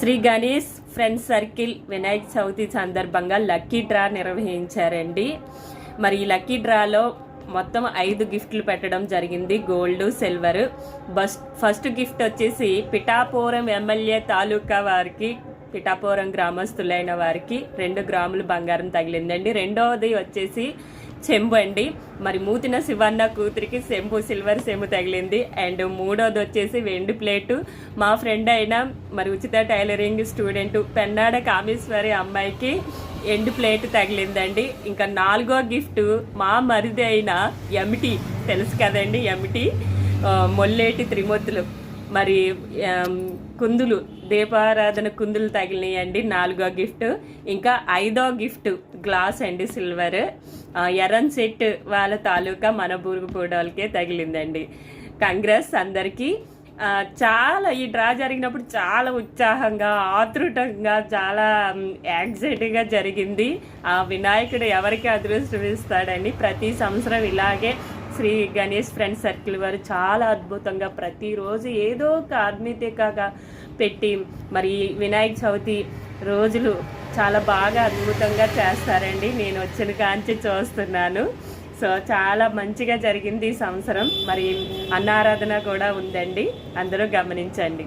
Shri Ganesh friend circle Vinayaka Chavithi సందర్భంగా lucky draw నిర్వహించారండి. మరి ఈ లక్కీ డ్రాలో మొత్తం ఐదు గిఫ్ట్లు పెట్టడం జరిగింది. Gold silver. Bus first gift వచ్చేసి పిఠాపురం ఎమ్మెల్యే తాలూకా వారికి పిఠాపురం గ్రామస్తులైన వారికి రెండు గ్రాములు బంగారం తగిలిందండి. రెండవది వచ్చేసి చెంబు అండి. మరి మూతిన శివన్న కూతురికి చెంబు సిల్వర్ చెంబు తగిలింది. అండ్ మూడోది వచ్చేసి వెండి ప్లేటు. మా ఫ్రెండ్ అయిన మరి ఉచిత టైలరింగ్ స్టూడెంట్ పెన్నాడ కామేశ్వరి అమ్మాయికి ఎండు ప్లేట్ తగిలిందండి. ఇంకా నాలుగో గిఫ్ట్ మా మరిది అయిన ఎమిటి తెలుసు కదండి ఎమిటి మొల్లేటి త్రిమూర్తులు. మరి కుందులు దీపారాధన కుందులు తగిలినాయండి. నాలుగో గిఫ్ట్. ఇంకా ఐదో గిఫ్ట్ గ్లాస్ అండి సిల్వర్. ఎర్రన్ సెట్ వాళ్ళ తాలూకా మన బూరుగుపూడోళ్ళకే తగిలిందండి. కంగ్రెస్ అందరికీ చాలా ఈ డ్రా జరిగినప్పుడు చాలా ఉత్సాహంగా ఆతృతంగా చాలా యాక్సైట్గా జరిగింది. ఆ వినాయకుడు ఎవరికి అదృష్టం ఇస్తాడని ప్రతి సంవత్సరం ఇలాగే శ్రీ గణేష్ ఫ్రెండ్ సర్కిల్ వారు చాలా అద్భుతంగా ప్రతిరోజు ఏదో ఒక ఆధ్మితికగా పెట్టి మరి వినాయక చవితి రోజులు చాలా బాగా అద్భుతంగా చేస్తారండి. నేను వచ్చిన కాంచి చూస్తున్నాను. సో చాలా మంచిగా జరిగింది ఈ సంవత్సరం. మరి అన్నారాధన కూడా ఉందండి. అందరూ గమనించండి.